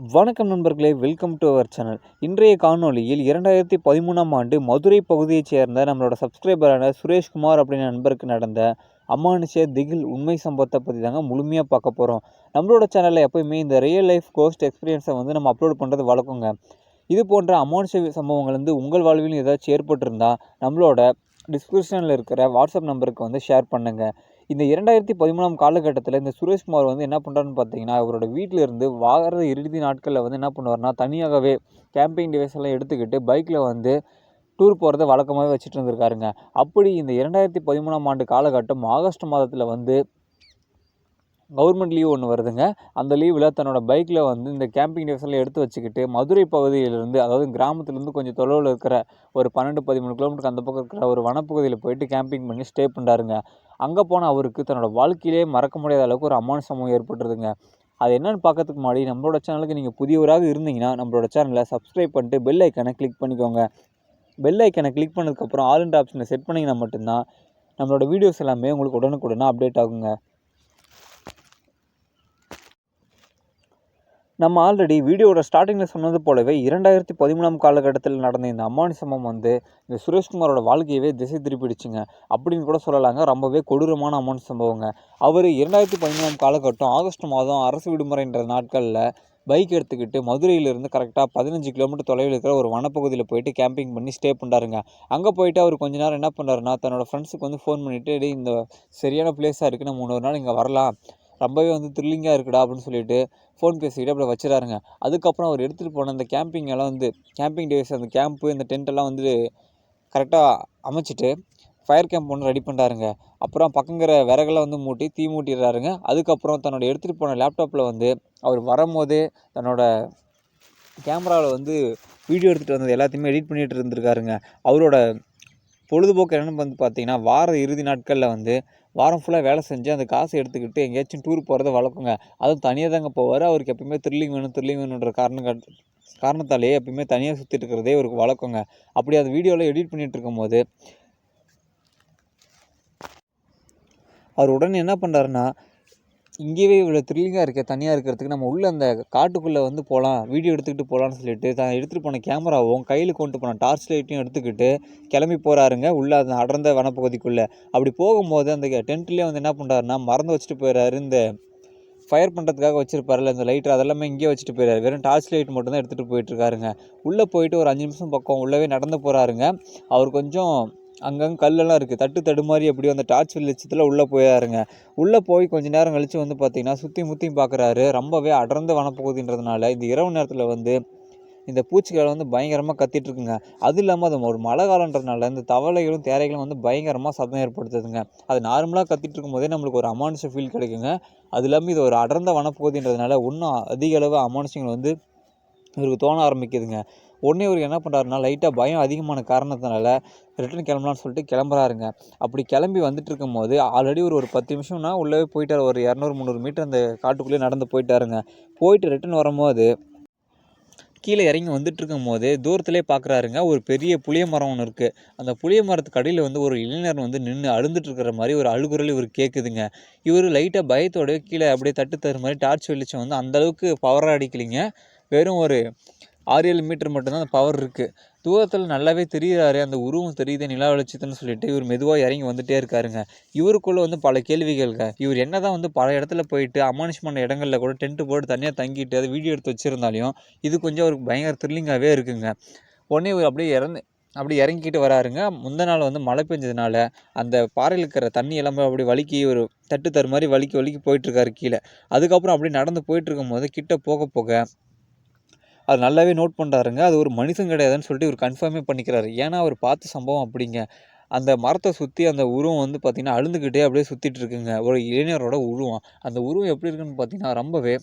வணக்கம் நண்பர்களே welcome to our channel இன்றைய காணொளியில் இரண்டாயிரத்தி பதிமூணாம் ஆண்டு மதுரை பகுதியைச் சேர்ந்த நம்மளோட சப்ஸ்கிரைபரான சுரேஷ்குமார் அப்படின்ற நண்பருக்கு நடந்த அமானுஷ திகில் உண்மை சம்பவத்தை பற்றி தாங்க முழுமையாக பார்க்க போகிறோம் நம்மளோட சேனலில் எப்போயுமே இந்த ரியல் லைஃப் கோஸ்ட் எக்ஸ்பீரியன்ஸை வந்து நம்ம அப்லோட் பண்ணுறது வழக்கங்க. இது போன்ற அமானுஷ சம்பவங்கள் வந்து உங்கள் வாழ்விலும் ஏதாச்சும் ஏற்பட்டிருந்தால் நம்மளோட டிஸ்கிரிப்ஷனில் இருக்கிற வாட்ஸ்அப் நம்பருக்கு வந்து ஷேர் பண்ணுங்கள் இந்த இரண்டாயிரத்தி பதிமூணாம் காலகட்டத்தில் இந்த சுரேஷ்குமார் வந்து என்ன பண்ணுறாருன்னு பார்த்தீங்கன்னா அவரோட வீட்டில் இருந்து வார இறுதி நாட்களில் வந்து என்ன பண்ணுவார்னா தனியாகவே கேம்பிங் டிவைஸ் எல்லாம் எடுத்துக்கிட்டு பைக்கில் வந்து டூர் போகிறத வழக்கமாகவே வச்சுட்டு இருந்திருக்காருங்க. அப்படி இந்த இரண்டாயிரத்தி பதிமூணாம் ஆண்டு காலகட்டம் ஆகஸ்ட் மாதத்தில் வந்து கவர்மெண்ட் லீவ் ஒன்று வருதுங்க. அந்த லீவில் தன்னோட பைக்கில் வந்து இந்த கேம்பிங் டிவைஸ் எடுத்து வச்சுக்கிட்டு மதுரை பகுதியிலிருந்து அதாவது கிராமத்துலேருந்து கொஞ்சம் தொலைவில் இருக்கிற ஒரு பன்னெண்டு பதிமூணு கிலோமீட்டருக்கு அந்த பக்கம் இருக்கிற ஒரு வனப்பகுதியில் போயிட்டு கேம்பிங் பண்ணி ஸ்டே பண்ணுறாருங்க அங்கே போன அவருக்கு தன்னோட வாழ்க்கையிலே மறக்க முடியாத அளவுக்கு ஒரு அமான சமூகம் ஏற்பட்டுருதுங்க. அது என்னென்னு பார்க்கறதுக்கு முன்னாடி நம்மளோட சேனலுக்கு நீங்கள் புதியவராக இருந்தீங்கன்னா நம்மளோட சேனலை சப்ஸ்கிரைப் பண்ணிட்டு பெல் ஐக்கனை கிளிக் பண்ணிக்கோங்க. பெல் ஐக்கனை கிளிக் பண்ணதுக்கப்புறம் ஆல் இண்ட் ஆப்ஷனை செட் பண்ணிங்கன்னா மட்டும்தான் நம்மளோட வீடியோஸ் எல்லாமே உங்களுக்கு உடனுக்குடனே அப்டேட் ஆகுங்க. நம்ம ஆல்ரெடி வீடியோட ஸ்டார்டிங்கில் சொன்னது போலவே இரண்டாயிரத்தி பதிமூணாம் காலகட்டத்தில் நடந்த இந்த அம்மானி சம்பவம் வந்து இந்த சுரேஷ்குமாரோட வாழ்க்கையவே திசை திருப்பிடுச்சுங்க அப்படின்னு கூட சொல்லலாங்க. ரொம்பவே கொடூரமான அம்மானி சம்பவங்க. அவர் இரண்டாயிரத்தி பதிமூணாம் காலகட்டம் ஆகஸ்ட் மாதம் அரசு விடுமுறைன்ற நாட்களில் பைக் எடுத்துக்கிட்டு மதுரையிலேருந்து கரெக்டாக பதினஞ்சு கிலோமீட்டர் தொலைவில் இருக்கிற ஒரு வனப்பகுதியில் போயிட்டு கேம்பிங் பண்ணி ஸ்டே பண்ணுறாருங்க அங்கே போயிட்டு அவர் கொஞ்ச நேரம் என்ன பண்ணுறாருன்னா தன்னோட ஃப்ரெண்ட்ஸுக்கு வந்து ஃபோன் பண்ணிவிட்டு இந்த சரியான பிளேஸாக இருக்குது நம்ம இன்னொரு நாள் இங்கே வரலாம். ரொம்பவே வந்து த்ரில்லிங்காக இருக்குடா அப்படின்னு சொல்லிட்டு ஃபோன் பேசிக்கிட்டு அப்படி வச்சிடாருங்க அதுக்கப்புறம் அவர் எடுத்துகிட்டு போன அந்த கேம்பிங் எல்லாம் வந்து கேம்பிங் டேஸ் அந்த கேம்ப்பு இந்த டென்ட்டெல்லாம் வந்து கரெக்டாக அமைச்சிட்டு ஃபயர் கேம்ப் ஒன்று ரெடி பண்ணுறாருங்க அப்புறம் பக்கங்கிற விறகெல்லாம் வந்து மூட்டி தீ மூட்டிடுறாருங்க. அதுக்கப்புறம் தன்னோட எடுத்துகிட்டு போன லேப்டாப்பில் வந்து அவர் வரும்போதே தன்னோட கேமராவில் வந்து வீடியோ எடுத்துகிட்டு வந்தது எல்லாத்தையுமே எடிட் பண்ணிகிட்டு இருந்திருக்காருங்க. அவரோட பொழுதுபோக்கு என்னென்னு வந்து பார்த்தீங்கன்னா வார இறுதி நாட்களில் வந்து வாரம் ஃபுல்லாக வேலை செஞ்சு அந்த காசை எடுத்துக்கிட்டு எங்கேயாச்சும் டூர் போகிறத வளர்க்குங்க. அதுவும் தனியாக தாங்க போவார். அவருக்கு எப்பயுமே த்ரில்லிங் வேணும் த்ரில்லிங் வேணுன்ற காரணம் காரணத்தாலேயே எப்பயுமே தனியாக சுற்றிட்டு இருக்கிறதே அவருக்கு வளர்க்குங்க. அப்படி அந்த வீடியோவில் எடிட் பண்ணிகிட்டு இருக்கும்போது அவர் உடனே என்ன பண்ணுறாருன்னா இங்கேயே இவ்வளோ த்ரில்லிங்காக இருக்கே தனியாக இருக்கிறதுக்கு நம்ம உள்ளே அந்த காட்டுக்குள்ளே வந்து போகலாம் வீடியோ எடுத்துக்கிட்டு போகலான்னு சொல்லிட்டு தான் எடுத்துகிட்டு போன கேமராவும் கையில் கொண்டு போன டார்ச் லைட்டையும் எடுத்துக்கிட்டு கிளம்பி போகிறாருங்க உள்ளே அந்த அடர்ந்த வனப்பகுதிக்குள்ளே. அப்படி போகும்போது அந்த டென்ட்லேயே வந்து என்ன பண்ணுறாருன்னா மறந்து வச்சுட்டு போயிடுறாரு இந்த ஃபயர் பண்ணுறதுக்காக வச்சுருப்பாருல இந்த லைட்டர் அதெல்லாமே இங்கேயே வச்சுட்டு போயிடாரு வெறும் டார்ச் லைட் மட்டும் தான் எடுத்துகிட்டு போயிட்டுருக்காருங்க உள்ளே போயிட்டு ஒரு அஞ்சு நிமிஷம் பக்கம் உள்ளவே நடந்து போகிறாருங்க அவர் கொஞ்சம் அங்கங்கே கல்லெல்லாம் இருக்குது தட்டு தடுமாறி எப்படியோ அந்த டார்ச் வெளிச்சத்தில் உள்ளே போயாருங்க. உள்ளே போய் கொஞ்ச நேரம் கழித்து வந்து பார்த்திங்கன்னா சுற்றி முற்றியும் பார்க்குறாரு ரொம்பவே அடர்ந்த வனப்பகுதின்றதுனால இந்த இரவு நேரத்தில் வந்து இந்த பூச்சிகள் வந்து பயங்கரமாக கத்திட்டு இருக்குங்க அது இல்லாமல் அது ஒரு மழை காலன்றதுனால இந்த தவளைகளும் தேரைகளும் வந்து பயங்கரமாக சத்தம் ஏற்படுத்துதுங்க. அது நார்மலாக கத்திட்டு இருக்கும்போதே நம்மளுக்கு ஒரு அமானுஷ ஃபீல் கிடைக்குங்க. அது இல்லாமல் இது ஒரு அடர்ந்த வனப்பகுதின்றதுனால இன்னும் அதிக அளவு அமானுஷங்கள் வந்து இவருக்கு தோண ஆரம்பிக்குதுங்க. உடனே இவர் என்ன பண்ணுறாருனா லைட்டாக பயம் அதிகமான காரணத்தினால ரிட்டன் கிளம்பலான்னு சொல்லிட்டு கிளம்புறாருங்க. அப்படி கிளம்பி வந்துட்டு இருக்கும்போது ஆல்ரெடி ஒரு ஒரு பத்து நிமிஷம்னா உள்ளே போயிட்டார். ஒரு இரநூறு முந்நூறு மீட்டர் அந்த காட்டுக்குள்ளேயே நடந்து போயிட்டாருங்க. போயிட்டு ரிட்டன் வரும்போது கீழே இறங்கி வந்துட்டு இருக்கும் போது தூரத்துலேயே பார்க்குறாருங்க ஒரு பெரிய புளிய மரம் ஒன்று இருக்குது அந்த புளிய மரத்துக்கு அடியில் வந்து ஒரு இளைஞர் வந்து நின்று அழுந்துட்டு இருக்கிற மாதிரி ஒரு அழுகுரல் இவர் கேட்குதுங்க இவர் லைட்டாக பயத்தோட கீழே அப்படியே தட்டு தர மாதிரி டார்ச் வெளிச்சம் வந்து அந்தளவுக்கு பவராக அடிக்கலைங்க. வெறும் ஒரு ஆறு ஏழு மீட்டர் மட்டும்தான் அந்த பவர் இருக்குது தூரத்தில் நல்லாவே தெரிகிறாரு அந்த உருவம் தெரியுது நிலா வெளிச்சத்துன்னு சொல்லிட்டு இவர் மெதுவாக இறங்கி வந்துகிட்டே இருக்காருங்க. இவருக்குள்ளே வந்து பல கேள்விகள்ங்க. இவர் என்ன தான் வந்து பல இடத்துல போயிட்டு அமானுஷ்மான இடங்களில் கூட டென்ட்டு போட்டு தனியாக தங்கிட்டு அதை வீடியோ எடுத்து வச்சுருந்தாலையும் இது கொஞ்சம் அவருக்கு பயங்கர த்ரில்லிங்காகவே இருக்குங்க. உடனே இவர் அப்படியே இறந்து அப்படி இறங்கிக்கிட்டு வராருங்க. முந்த நாள் வந்து மழை பெஞ்சதுனால அந்த பாறையில் இருக்கிற தண்ணி எல்லாமே அப்படி வலிக்கி ஒரு தட்டு தரு மாதிரி வலிக்கி வலிக்கி போயிட்டுருக்காரு கீழே. அதுக்கப்புறம் அப்படி நடந்து போயிட்டு இருக்கும்போது கிட்ட போக போக அது நல்லாவே நோட் பண்ணுறாருங்க அது ஒரு மனுஷன் கிடையாதுன்னு சொல்லிட்டு இவர் கன்ஃபார்மே பண்ணிக்கிறாரு. ஏன்னா அவர் பார்த்த சம்பவம் அப்படிங்க. அந்த மரத்தை சுற்றி அந்த உருவம் வந்து பார்த்திங்கன்னா அழுந்துக்கிட்டே அப்படியே சுற்றிட்டு இருக்குங்க. ஒரு இளைஞரோட உருவம். அந்த உருவம் எப்படி இருக்குன்னு பார்த்தீங்கன்னா ரொம்பவே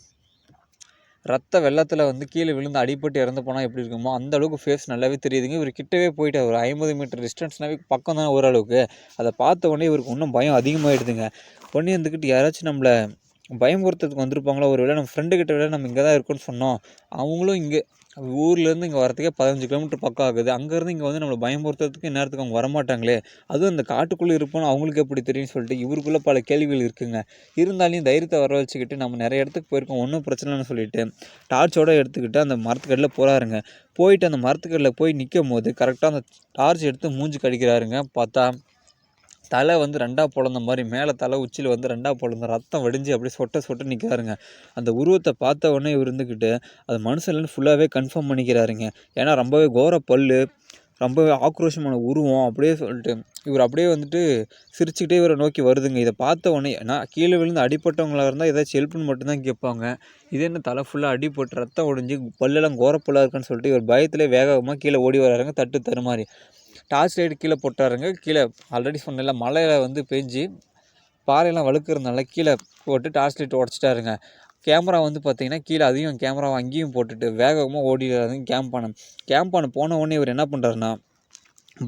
ரத்த வெள்ளத்தில் வந்து கீழே விழுந்து அடிப்பட்டு இறந்து போனால் எப்படி இருக்குமோ அந்த அளவுக்கு ஃபேஸ் நல்லாவே தெரியுதுங்க. இவர் கிட்டவே போயிட்டு ஒரு ஐம்பது மீட்டர் டிஸ்டன்ஸ்னாவே பக்கம் தானே ஓரளவுக்கு. அதை பார்த்த உடனே இவருக்கு இன்னும் பயம் அதிகமாகிடுதுங்க ஒன்று இருந்துக்கிட்டு யாராச்சும் நம்மளை பயமுறுத்துறதுக்கு வந்திருப்பாங்களோ ஒரு வேளை நம்ம ஃப்ரெண்டு கிட்ட விட நம்ம இங்கே தான் இருக்கோம்னு சொன்னோம் அவங்களும் இங்கே ஊர்லேருந்து இங்கே வரத்துக்கே பதினஞ்சு கிலோமீட்டர் பக்கம் ஆகுது. அங்கேருந்து இங்கே வந்து நம்மளை பயமுறுத்துறதுக்கு இந்நேரத்துக்கு அவங்க வரமாட்டாங்களே. அதுவும் அந்த காட்டுக்குள்ளே இருப்போம்னு அவங்களுக்கு எப்படி தெரியும்னு சொல்லிட்டு இவருக்குள்ளே பல கேள்விகள் இருக்குங்க. இருந்தாலும் தைரியத்தை வர வச்சுக்கிட்டு நம்ம நிறைய இடத்துக்கு போயிருக்கோம். ஒன்றும் பிரச்சனைன்னு சொல்லிட்டு டார்ச்சோட எடுத்துக்கிட்டு அந்த மரத்துக்கடியில் போகிறாருங்க போயிட்டு அந்த மரத்துக்கடியில் போய் நிற்கும் போது கரெக்டாக அந்த டார்ச் எடுத்து மூஞ்சி கடிக்கிறாருங்க. பார்த்தா தலை வந்து ரெண்டாக பொழந்த மாதிரி மேலே தலை உச்சியில் வந்து ரெண்டாக பொழந்த ரத்தம் வடிஞ்சு அப்படியே சொட்ட சொட்ட நிற்கிறாருங்க அந்த உருவத்தை பார்த்த உடனே இவர் இருந்துக்கிட்டு அது மனுஷன்லன்னு ஃபுல்லாகவே கன்ஃபார்ம் பண்ணிக்கிறாருங்க. ஏன்னா ரொம்பவே கோர பல்லு ரொம்பவே ஆக்ரோஷமான உருவம் அப்படியே சொல்லிட்டு இவர் அப்படியே வந்துட்டு சிரிச்சுக்கிட்டே இவரை நோக்கி வருதுங்க. இதை பார்த்த உடனே ஏன்னா கீழே விழுந்து அடிப்பட்டவங்களாக இருந்தால் ஏதாச்சும் ஹெல்ப்னு மட்டும்தான் கேட்பாங்க. இது என்ன தலை ஃபுல்லாக அடிபட்டு ரத்தம் ஒடிஞ்சு பல்லெல்லாம் கோரப்பல்லாக இருக்குன்னு சொல்லிட்டு இவர் பயத்திலே வேகமாக கீழே ஓடி வராருங்க தட்டு தருமாறி டார்ச் லைட் கீழே போட்டாருங்க. கீழே ஆல்ரெடி சொன்னேன்ல மழையில் வந்து பெஞ்சு பாறையெல்லாம் வழுக்கிறதுனால கீழே போட்டு டார்ச் லைட் உடச்சிட்டாருங்க. கேமரா வந்து பார்த்தீங்கன்னா கீழே அதையும் கேமராவை அங்கேயும் போட்டுட்டு வேகமாக ஓடிடுறாருங்க கேம்ப் பண்ண கேம்ப் பண்ண போன உடனே இவர் என்ன பண்ணுறாருன்னா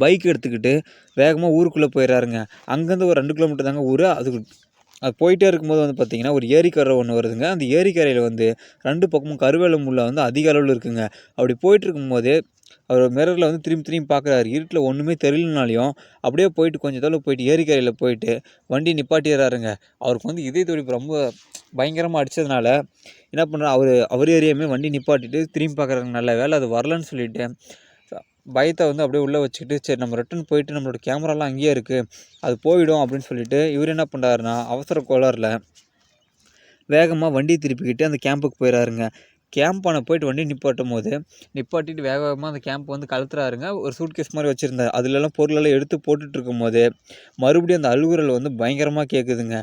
பைக் எடுத்துக்கிட்டு வேகமாக ஊருக்குள்ளே போயிடுறாருங்க அங்கேருந்து ஒரு ரெண்டு கிலோமீட்டர் தாங்க ஊர். அதுக்கு அது போயிட்டே இருக்கும்போது வந்து பார்த்திங்கன்னா ஒரு ஏரிக்கரை ஒன்று வருதுங்க. அந்த ஏரிக்கரையில் வந்து ரெண்டு பக்கமும் கருவேல முள்ள வந்து அதிக அளவில் இருக்குங்க. அப்படி போயிட்டு இருக்கும்போது அவர் மிரரில் வந்து திரும்பி திரும்பி பார்க்குறாரு இருட்டில் ஒன்றுமே தெரியலனாலையும் அப்படியே போயிட்டு கொஞ்சம் தொலைவு போயிட்டு ஏரிக்கரையில் போயிட்டு வண்டி நிப்பாட்டிடுறாருங்க. அவருக்கு வந்து இதய துடிப்பு ரொம்ப பயங்கரமாக அடித்ததுனால என்ன பண்ணுறாரு அவர் அவர் ஏரியாமே வண்டி நிப்பாட்டிட்டு திரும்பி பார்க்குறாங்க நல்ல வேலை அது வரலன்னு சொல்லிட்டு பயத்தை வந்து அப்படியே உள்ளே வச்சுக்கிட்டு சரி நம்ம ரிட்டன் போயிட்டு நம்மளோட கேமராலாம் அங்கேயே இருக்குது அது போயிடும் அப்படின்னு சொல்லிட்டு இவர் என்ன பண்ணுறாருன்னா அவசர கோளாறில் வேகமாக வண்டி திருப்பிக்கிட்டு அந்த கேம்புக்கு போயிடறாருங்க கேம்பான போயிட்டு வண்டி நிப்பாட்டும் போது நிப்பாட்டிட்டு வேக வேகமாக அந்த கேம்ப் வந்து கழுத்துறாருங்க. ஒரு சூட்கேஸ் மாதிரி வச்சுருந்தார் அதுலலாம் பொருளெல்லாம் எடுத்து போட்டுட்டு இருக்கும்போது மறுபடியும் அந்த அழுகுரல் வந்து பயங்கரமாக கேட்குதுங்க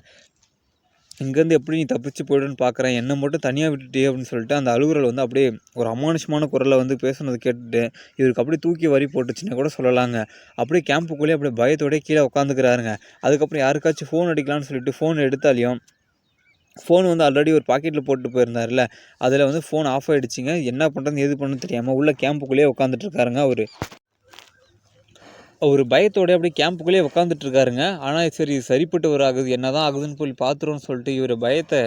இங்கேருந்து எப்படி நீ தப்பிச்சு போய்டுன்னு பார்க்குறேன் என்னை மட்டும் தனியாக விட்டுட்டே அப்படின்னு சொல்லிட்டு அந்த அழுகுரல் வந்து அப்படியே ஒரு அமானுஷமான குரலில் வந்து பேசுனது கேட்டுட்டு இவருக்கு அப்படியே தூக்கி வரி போட்டுச்சுன்னு கூட சொல்லலாங்க. அப்படியே கேம்புக்குள்ளேயே அப்படியே பயத்தோடய கீழே உட்காந்துக்கிறாருங்க அதுக்கப்புறம் யாருக்காச்சும் ஃபோன் அடிக்கலான்னு சொல்லிட்டு ஃபோன் எடுத்தாலையும் ஃபோன் வந்து ஆல்ரெடி ஒரு பாக்கெட்டில் போட்டு போயிருந்தார்ல அதில் வந்து ஃபோன் ஆஃப் ஆகிடுச்சிங்க என்ன பண்ணுறது எது பண்ணுன்னு தெரியாமல் உள்ளே கேம்புக்குள்ளேயே உட்காந்துட்ருக்காருங்க அவர். அவர் ஒரு பயத்தோட அப்படியே கேம்புக்குள்ளேயே உட்காந்துட்டு இருக்காருங்க ஆனால் சரி இது வர ஆகுது. என்ன தான் ஆகுதுன்னு போய் பார்த்துருவோம்னு சொல்லிட்டு இவர் பயத்தை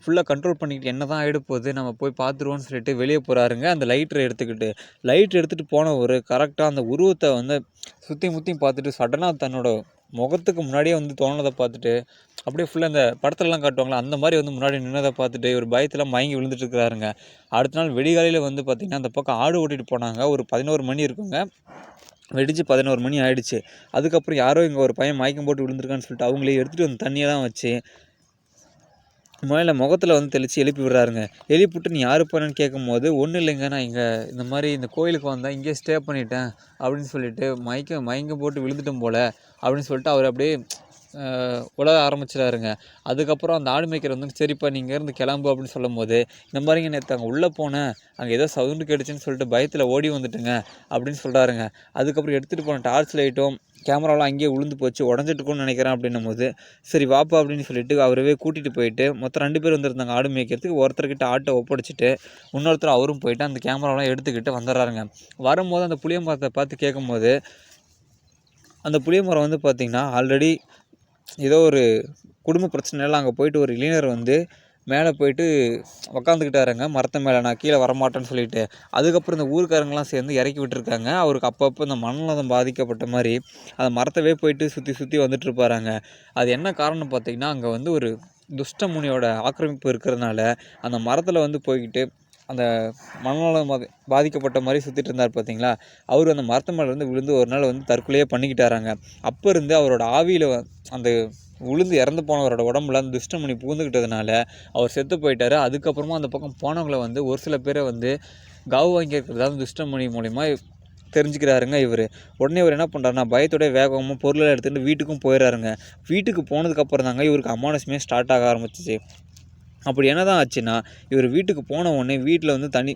ஃபுல்லாக கண்ட்ரோல் பண்ணிக்கிட்டு என்ன தான் ஆகிட போகுது நம்ம போய் பார்த்துருவோன்னு சொல்லிட்டு வெளியே போகிறாருங்க அந்த லைட்டரை எடுத்துக்கிட்டு லைட் எடுத்துகிட்டு போன ஒரு கரெக்டாக அந்த உருவத்தை வந்து சுற்றி முற்றி பார்த்துட்டு சடனாக தன்னோட முகத்துக்கு முன்னாடியே வந்து தோணதை பார்த்துட்டு அப்படியே ஃபுல்லாக அந்த படத்துலலாம் காட்டுவாங்களா? அந்த மாதிரி வந்து முன்னாடி நின்னதை பார்த்துட்டு ஒரு பயத்தில் மயங்கி விழுந்துட்டு இருக்கிறாருங்க அடுத்த நாள் வெடிகாலையில் வந்து பார்த்திங்கன்னா அந்த பக்கம் ஆடு ஓட்டிகிட்டு போனாங்க. ஒரு பதினோரு மணி இருக்குங்க. வெடிச்சு பதினோரு மணி ஆயிடுச்சு. அதுக்கப்புறம் யாரோ இங்கே ஒரு பையன் மயக்கம் போட்டு விழுந்திருக்கான்னு சொல்லிட்டு அவங்களே எடுத்துகிட்டு வந்து தண்ணியெல்லாம் வச்சு முதல்ல முகத்தில் வந்து தெளித்து எழுப்பி விடுறாருங்க. எழுப்பிவிட்டு நீ யார் போனேன்னு கேட்கும்போது ஒன்றும் இல்லைங்க. நான் இங்கே இந்த மாதிரி இந்த கோயிலுக்கு வந்தேன். இங்கேயே ஸ்டே பண்ணிட்டேன். அப்படின்னு சொல்லிட்டு மயக்க மயக்கம் போட்டு விழுந்துட்டோம் போல். அப்படின்னு சொல்லிட்டு அவர் அப்படியே உலக ஆரம்பிச்சிடாருங்க. அதுக்கப்புறம் அந்த ஆடு மேய்க்கிற வந்து சரிப்பா நீங்கள் இருந்து கிளம்பு அப்படின்னு சொல்லும் போது இந்த மாதிரிங்க நேற்று அங்கே உள்ளே போனேன். அங்கே ஏதோ சவுண்டு கேட்டுச்சுன்னு சொல்லிட்டு பயத்தில் ஓடி வந்துட்டுங்க அப்படின்னு சொல்கிறாருங்க அதுக்கப்புறம் எடுத்துகிட்டு போன டார்ச் லைட்டும் கேமராலாம் அங்கேயே விழுந்து போச்சு. உடஞ்சிட்டு நினைக்கிறேன் அப்படின்னும் போது சரி வாப்பா அப்படின்னு சொல்லிட்டு அவரவே கூட்டிகிட்டு போயிட்டு மொத்தம் ரெண்டு பேர் வந்திருந்தாங்க ஆடு மேய்க்கிறதுக்கு. ஒருத்தர்கிட்ட ஆட்டை ஒப்படைச்சிட்டு இன்னொருத்தர் அவரும் போயிட்டு அந்த கேமராலாம் எடுத்துக்கிட்டு வந்துடுறாருங்க. வரும்போது அந்த புளிய மரத்தை பார்த்து கேட்கும்போது அந்த புளிய மரம் வந்து பார்த்திங்கன்னா ஆல்ரெடி ஏதோ ஒரு குடும்ப பிரச்சனையெல்லாம் அங்கே போயிட்டு ஒரு இளைஞர் வந்து மேலே போயிட்டு உக்காந்துக்கிட்டாருங்க. மரத்து மேலே நான் கீழே வரமாட்டேன்னு சொல்லிட்டு. அதுக்கப்புறம் இந்த ஊருக்காரங்களாம் சேர்ந்து இறக்கி விட்டுருக்காங்க. அவருக்கு அப்பப்போ இந்த மனநலம் பாதிக்கப்பட்ட மாதிரி அந்த மரத்தவே போயிட்டு சுற்றி சுற்றி வந்துட்டு இருப்பாராங்க அது என்ன காரணம் பார்த்தீங்கன்னா அங்கே வந்து ஒரு துஷ்ட முனியோட ஆக்கிரமிப்பு இருக்கிறதுனால அந்த மரத்தில் வந்து போய்கிட்டு அந்த மனநலம் பாதி பாதிக்கப்பட்ட மாதிரி சுற்றிட்டு இருந்தார் பார்த்தீங்களா அவர் அந்த மரத்து மேலேருந்து விழுந்து ஒரு நாள் வந்து தற்கொலையே பண்ணிக்கிட்டாராங்க. அப்போ இருந்து அவரோட ஆவியில் அந்த உளுந்து இறந்து போனவரோட உடம்புல அந்த துஷ்டமணி பூந்துக்கிட்டதுனால அவர் செத்து போயிட்டாரு. அதுக்கப்புறமா அந்த பக்கம் போனவங்களை வந்து ஒரு சில பேரை வந்து காவு வாங்கியிருக்கிறதா துஷ்டமணி மூலிமா தெரிஞ்சுக்கிறாருங்க இவர். உடனே இவர் என்ன பண்ணுறாருன்னா பயத்தோட வேகமாக பொருளை எடுத்துகிட்டு வீட்டுக்கும் போயிடுறாருங்க. வீட்டுக்கு போனதுக்கப்புறம் தாங்க இவருக்கு அமானுஷமே ஸ்டார்ட் ஆக ஆரம்பிச்சிச்சு. அப்படி என்ன தான் ஆச்சுன்னா இவர் வீட்டுக்கு போன உடனே வீட்டில் வந்து தனி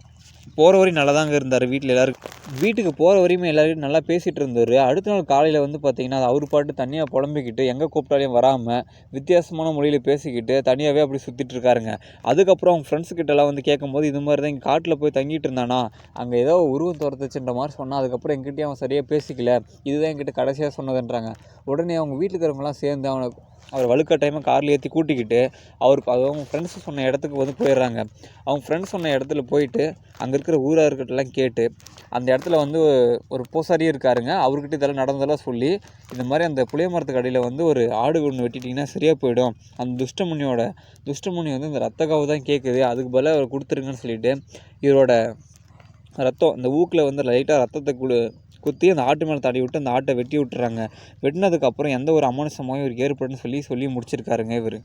போகிற வரையும் நல்லா தாங்க இருந்தார். வீட்டில் எல்லோரும் வீட்டுக்கு போகிற வரையுமே எல்லாருக்கும் நல்லா பேசிகிட்டு இருந்தார் அடுத்த நாள் காலையில் வந்து பார்த்தீங்கன்னா அவர் பாட்டு தனியாக புலம்பிக்கிட்டு எங்கே கூப்பிட்டாலையும் வராமல் வித்தியாசமான மொழியில் பேசிக்கிட்டு தனியாகவே அப்படி சுற்றிட்டு இருக்காருங்க. அதுக்கப்புறம் அவங்க ஃப்ரெண்ட்ஸுக்கிட்டலாம் வந்து கேட்கும்போது இது மாதிரி தான் இங்கே காட்டில் போய் தங்கிட்டு இருந்தானா? அங்கே ஏதோ உருவம் துரத்துச்சுன்ற மாதிரி சொன்னான் அதுக்கப்புறம் எங்கிட்டயும் அவன் சரியாக பேசிக்கல. இதுதான் என்கிட்ட கடைசியாக சொன்னதுன்றாங்க. உடனே அவங்க வீட்டில் இருக்கிறவங்கலாம் சேர்ந்து அவனை அவர் வலுக்கட்டாயமாக காரில் ஏற்றி கூட்டிக்கிட்டு அவர் அவங்க ஃப்ரெண்ட்ஸ் சொன்ன இடத்துக்கு வந்து போயிடுறாங்க. அவங்க ஃப்ரெண்ட்ஸ் சொன்ன இடத்துல போயிட்டு அங்கே இருக்கிற ஊராக இருக்கட்டெல்லாம் கேட்டு அந்த இடத்துல வந்து ஒரு பூசாரியே இருக்காருங்க. அவர்கிட்ட இதெல்லாம் நடந்ததெல்லாம் சொல்லி இந்த மாதிரி அந்த புளிய மரத்துக்கு அடியில் வந்து ஒரு ஆடு ஒன்று வெட்டிட்டிங்கன்னா சரியாக போயிடும். அந்த துஷ்டமுனியோட துஷ்டமுனி வந்து இந்த ரத்த தான் கேட்குது அதுக்கு பதிலாக அவர் கொடுத்துருங்கன்னு சொல்லிட்டு இவரோட ரத்தம் இந்த ஊக்கில் வந்து லைட்டாக ரத்தத்தை குடு குத்தி அந்த ஆட்டு மேலே தடி விட்டு அந்த ஆட்டை வெட்டி விட்டுறாங்க. வெட்டினதுக்கப்புறம் எந்த ஒரு அமானுஷமாயும் இவருக்கு ஏற்படுன்னு சொல்லி சொல்லி முடிச்சிருக்காருங்க இவர்.